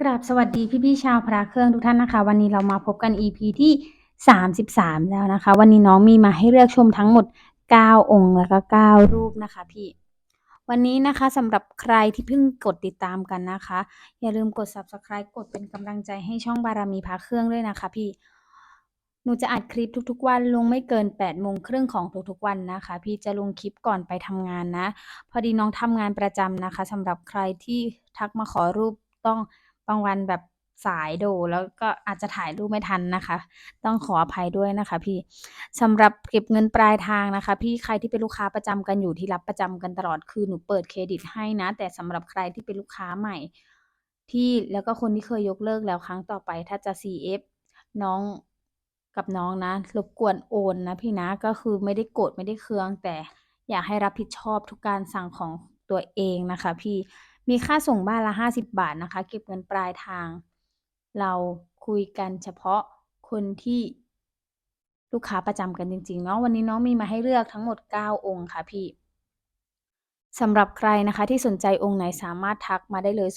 กราบสวัสดีพี่ๆชาวพระเครื่องทุกท่านนะคะ วันนี้เรามาพบกัน EP ที่ 33 แล้วนะคะ วันนี้น้องมีมาให้เลือกชมทั้งหมด 9 องค์แล้วก็ 9 รูปนะคะพี่ วันนี้นะคะสำหรับใครที่เพิ่งกดติดตามกันนะคะ อย่าลืมกด Subscribe กดเป็นกำลังใจให้ช่องบารมีพระเครื่องด้วยนะคะพี่หนูจะอัดคลิปทุกๆวันลงไม่เกิน8โมงครึ่งของทุกๆวันนะคะ พี่จะลงคลิปก่อนไปทำงานนะ พอดีน้องทำงานประจำนะคะสำหรับใครที่ทักมาขอรูปต้อง บางวันแบบสายโดแล้วก็อาจจะถ่ายรูปไม่ทันนะคะ ต้องขออภัยด้วยนะคะ พี่สำหรับเก็บเงินปลายทางนะคะ พี่ใครที่เป็นลูกค้าประจำกันอยู่ที่รับประจำกันตลอดคือหนูเปิดเครดิตให้นะ แต่สำหรับใครที่เป็นลูกค้าใหม่ ที่แล้วก็คนที่เคยยกเลิกแล้วครั้งต่อไป ถ้าจะ CF น้องกับน้องนะรบกวนโอนนะพี่นะก็คือไม่ได้โกรธไม่ได้เคือง แต่อยากให้รับผิดชอบทุกการสั่งของตัวเองนะคะ พี่ มีค่าส่งบ้านละ 50 บาทนะคะ เก็บเงินปลายทาง เราคุยกันเฉพาะคนที่ลูกค้าประจำกันจริง ๆ เนาะวันนี้น้องมีมาให้เลือกทั้งหมด 9 องค์ค่ะพี่สำหรับใครนะคะที่สนใจองค์ไหนสามารถทักมาได้เลย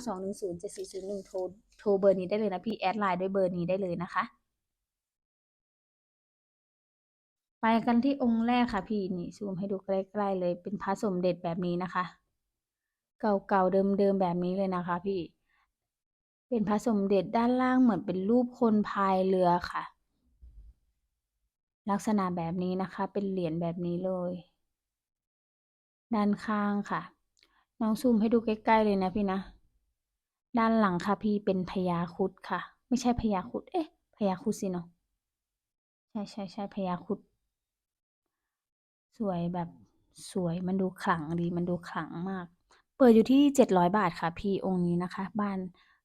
0992107401 โทรโทรเบอร์นี้ได้เลยนะพี่ แอดไลน์ด้วยเบอร์นี้ได้เลยนะคะ ไปกันที่องค์แรกค่ะพี่นี่ซูมให้ดูใกล้ ๆ เลยเป็นพระสมเด็จแบบนี้นะคะ เก่าๆเดิมๆแบบนี้เลยนะคะพี่ เป็นพระสมเด็จด้านล่างเหมือนเป็นรูปคนพายเรือค่ะ ลักษณะแบบนี้นะคะ เป็นเหรียญแบบนี้เลย ด้านข้างค่ะ น้องซูมให้ดูใกล้ๆเลยนะพี่นะ ด้านหลังค่ะพี่เป็นพญาครุฑค่ะ ไม่ใช่พญาครุฑเอ๊ะพญาครุฑสิเนาะใช่ใช่ใช่พญาครุฑสวยแบบสวยมันดูขลังดีมันดูขลังมาก เปิดอยู่ที่ 700 บาทค่ะ พี่องค์นี้นะคะ บ้าน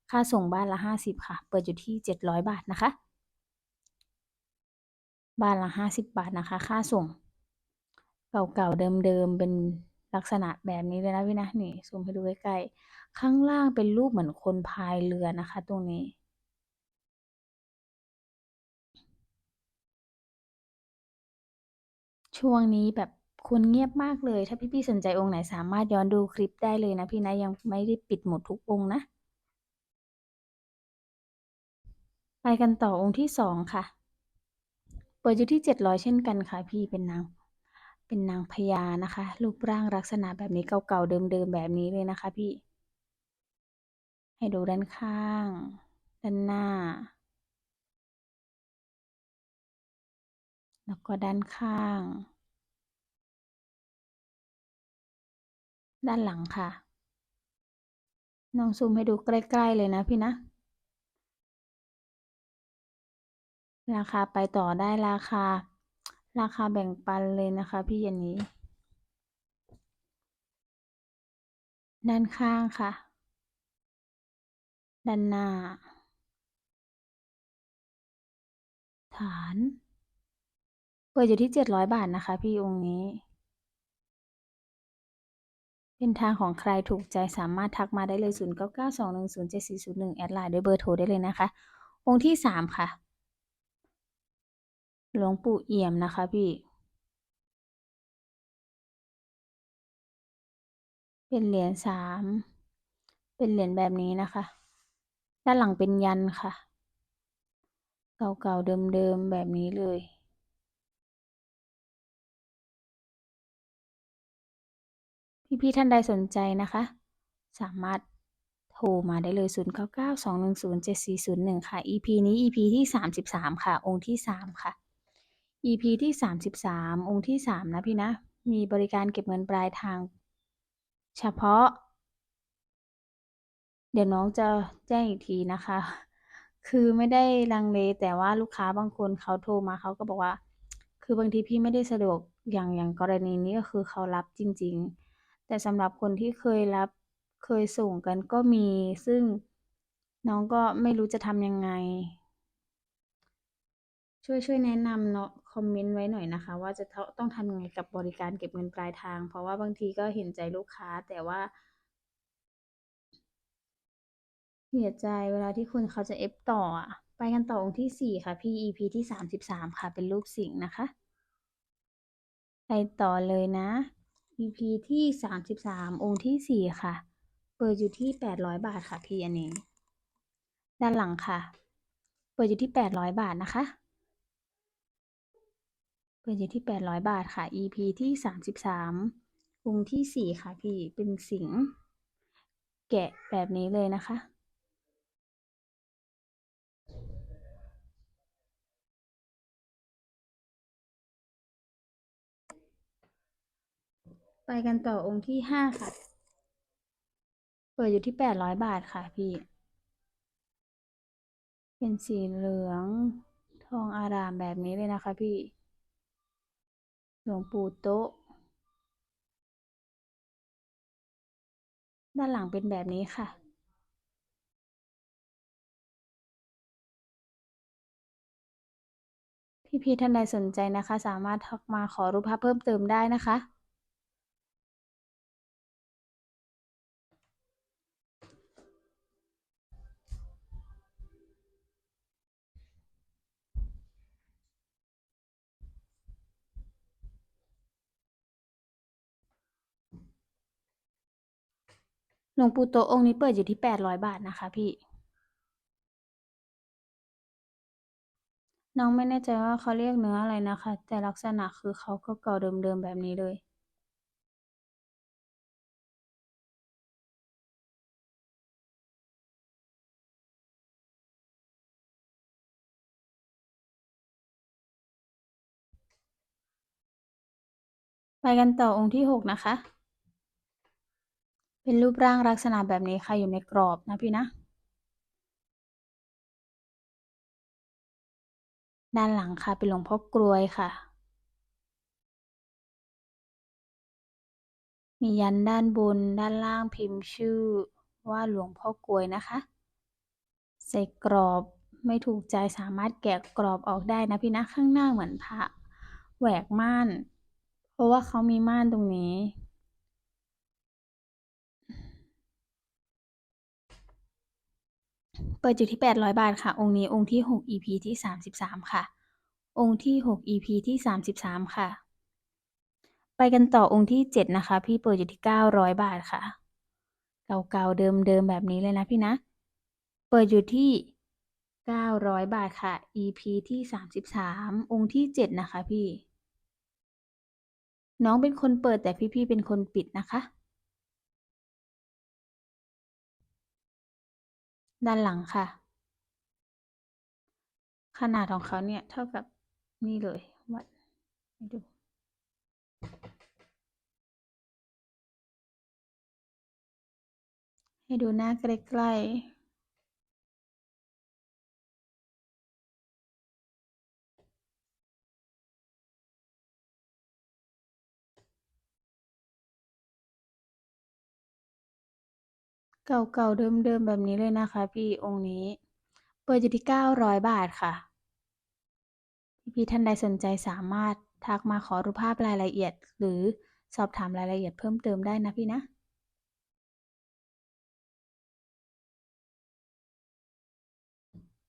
ค่าส่งบ้านละ 50 ค่ะ เปิดอยู่ที่ 700 บาทนะคะ บ้านละ 50 บาทนะคะ ค่าส่ง เก่าๆเดิมๆเป็นลักษณะแบบนี้เลยนะพี่นะนี่ซูมให้ดูใกล้ๆข้างล่างเป็นรูปเหมือนคนพายเรือนะคะ ตรงนี้ช่วงนี้แบบ คนเงียบมากเลย ถ้าพี่ๆสนใจองค์ไหนสามารถย้อนดูคลิปได้เลยนะพี่นะยังไม่ได้ปิดหมดทุกองค์นะ ไปกันต่อองค์ที่สองค่ะ เปิดอยู่ที่700เช่นกันค่ะ พี่เป็นนางเป็นนางพญานะคะ รูปร่างลักษณะแบบนี้เก่าๆเดิมๆแบบนี้เลยนะคะ พี่ ให้ดูด้านข้าง ด้านหน้า แล้วก็ด้านข้าง ด้านหลังค่ะ น้องซูมให้ดูใกล้ๆเลยนะพี่นะ ราคาไปต่อได้ราคา ราคาแบ่งปันเลยนะคะพี่อย่างนี้ ด้านข้างค่ะ ด้านหน้า ฐาน เปิดอยู่ที่700บาทนะคะพี่องค์นี้ เป็นทางของใครถูกใจสามารถทักมาได้เลย 0992107401 แอดไลน์ด้วยเบอร์โทรได้เลยนะคะ องค์ที่3ค่ะ หลวงปู่เอี่ยมนะคะพี่ เป็นเหรียญสาม เป็นเหรียญแบบนี้นะคะ ด้านหลังเป็นยันค่ะ เก่าๆเดิมๆแบบนี้เลย พี่ๆท่านใดสนใจนะคะ สามารถโทรมาได้เลย 0992107401 ค่ะ EP นี้ EP ที่ 33 ค่ะ องค์ที่ 3 ค่ะ EP ที่ 33 องค์ที่ 3 นะพี่นะ มีบริการเก็บเงินปลายทาง เฉพาะ เดี๋ยวน้องจะแจ้งอีกทีนะคะ คือไม่ได้ลังเลแต่ว่าลูกค้าบางคนเขาโทรมาเขาก็บอกว่า คือบางทีพี่ไม่ได้สะดวกอย่างอย่างกรณีนี้ก็คือเขารับจริง ๆ แต่สำหรับคนที่เคยรับเคยส่งกันก็มี ซึ่งน้องก็ไม่รู้จะทำยังไง ช่วยช่วยแนะนำเนาะคอมเมนต์ไว้หน่อยนะคะ ว่าจะต้องทำยังไงกับบริการเก็บเงินปลายทาง เพราะว่าบางทีก็เห็นใจลูกค้าแต่ว่าเสียใจเวลาที่คนเขาจะ F ต่ออะไปกันต่อองค์ที่4ค่ะพี่ EP ที่33ค่ะเป็นรูปสิงห์นะคะ ไปต่อเลยนะ EP ที่ 33 องค์ที่ 4 ค่ะ เปิดอยู่ที่ 800 บาทค่ะ พี่อันนี้ ด้านหลังค่ะ เปิดอยู่ที่ 800 บาทนะคะ เปิดอยู่ที่ 800 บาทค่ะ EP ที่ 33 องค์ที่ 4 ค่ะ พี่ เป็นสิง แกะแบบนี้เลยนะคะ ไปกันต่อองค์ที่5ค่ะ เปิดอยู่ที่800บาทค่ะพี่ เป็นสีเหลืองทองอารามแบบนี้เลยนะคะพี่ หลวงปู่โต๊ะ ด้านหลังเป็นแบบนี้ค่ะพี่ๆท่านใดสนใจนะคะ สามารถทักมาขอรูปภาพเพิ่มเติมได้นะคะ หลวงปู่โตองค์นี้เปิดอยู่ที่800บาทนะคะพี่ น้องไม่แน่ใจว่าเขาเรียกเนื้ออะไรนะคะ แต่ลักษณะคือเขาก็เก่าเดิมๆแบบนี้เลยไปกันต่อองค์ที่6นะคะ เป็นรูปร่างลักษณะแบบนี้ค่ะ อยู่ในกรอบนะพี่นะ ด้านหลังค่ะ เป็นหลวงพ่อกลวยค่ะ มียันด้านบน ด้านล่างพิมพ์ชื่อว่าหลวงพ่อกลวยนะคะ ใส่กรอบไม่ถูกใจสามารถแกะกรอบออกได้นะพี่นะ ข้างหน้าเหมือนพระแหวกม่าน เพราะว่าเขามีม่านตรงนี้ เปิดอยู่ที่ 800 บาทค่ะ องค์นี้องค์ที่ 6 EP ที่ 33 ค่ะ องค์ที่ 6 EP ที่ 33 ค่ะ ไปกันต่อองค์ที่ 7 นะคะ พี่เปิดอยู่ที่ 900 บาทค่ะ เก่าๆ เดิมๆ แบบนี้เลยนะพี่นะ เปิดอยู่ที่ 900 บาทค่ะ EP ที่ 33 องค์ที่ 7 นะคะพี่ น้องเป็นคนเปิดแต่พี่ๆ เป็นคนปิดนะคะ ด้านหลังค่ะ ขนาดของเขาเนี่ยเท่ากับนี่เลยวัดให้ดูให้ดูหน้าใกล้ๆ เก่าๆ เดิมๆ แบบนี้เลยนะคะ พี่องค์นี้ เปิดอยู่ที่ 900 บาทค่ะ พี่ๆท่านใดสนใจสามารถทักมาขอรูปภาพรายละเอียด หรือสอบถามรายละเอียดเพิ่มเติมได้นะพี่นะ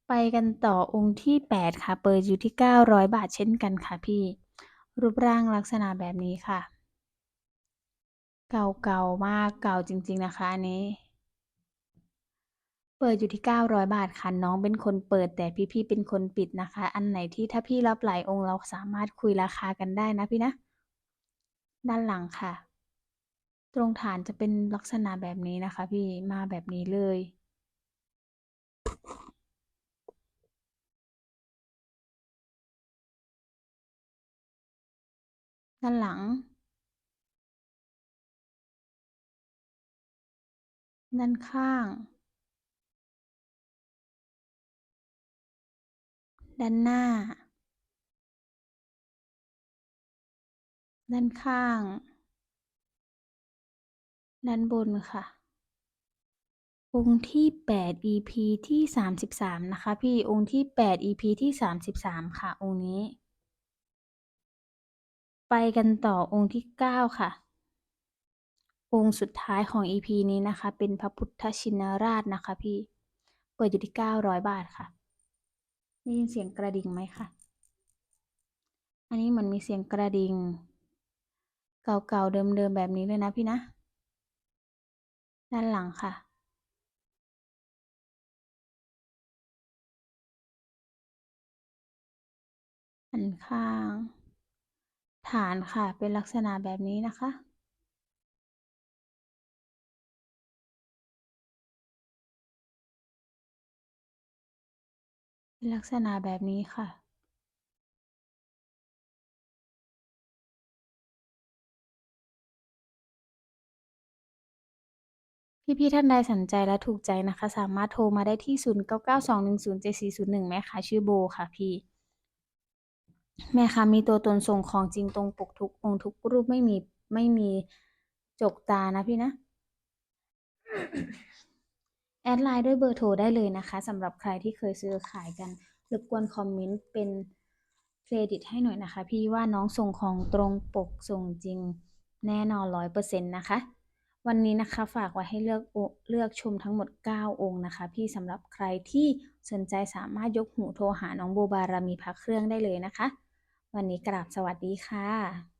ไปกันต่อองค์ที่ 8 ค่ะ เปิดอยู่ที่ 900 บาทเช่นกันค่ะพี่ รูปร่างลักษณะแบบนี้ค่ะ เก่าๆมากเก่าจริงๆนะคะอันนี้ เปิดอยู่ที่ 900 บาทค่ะ น้องเป็นคนเปิด แต่พี่ๆเป็นคนปิดนะคะ อันไหนที่ถ้าพี่รับหลายองค์เราสามารถคุยราคากันได้นะพี่นะ ด้านหลังค่ะ ตรงฐานจะเป็นลักษณะแบบนี้นะคะ พี่มาแบบนี้เลย ด้านหลัง ด้านข้าง ด้านหน้า ด้านข้าง ด้านบนค่ะ องค์ที่ 8 EP ที่ 33 นะคะ พี่องค์ที่ 8 EP ที่ 33 ค่ะ องค์นี้ ไปกันต่อองค์ที่ 9 ค่ะ องค์สุดท้ายของ EP นี้นะคะ เป็นพระพุทธชินราชนะคะพี่ เปิดอยู่ที่ 900 บาทค่ะ ได้ยินเสียงกระดิ่งไหมคะ อันนี้มันมีเสียงกระดิ่ง เก่าๆ เดิมๆ แบบนี้เลยนะพี่นะ ด้านหลังค่ะอันข้าง ฐานค่ะ เป็นลักษณะแบบนี้นะคะ ลักษณะแบบนี้ค่ะ พี่ๆท่านใดสนใจและถูกใจนะคะ สามารถโทรมาได้ที่ 0992107401 แม่ค้าชื่อโบค่ะพี่ แม่ค้ามีตัวตนส่งของจริงตรงปกทุกองค์ทุกรูปไม่มีไม่มีจกตานะพี่นะ แอดไลน์ด้วยเบอร์โทรได้เลยนะคะสำหรับใครที่เคยซื้อขายกันรบกวนคอมเมนต์เป็นเครดิตให้หน่อยนะคะ พี่ว่าน้องส่งของตรงปกส่งจริงแน่นอน100%นต์นะคะ วันนี้นะคะฝากไว้ให้เลือกเลือกชมทั้งหมด 9 องค์นะคะ พี่สำหรับใครที่สนใจสามารถยกหูโทรหาน้องโบบารมีพระเครื่องได้เลยนะคะ วันนี้กราบสวัสดีค่ะ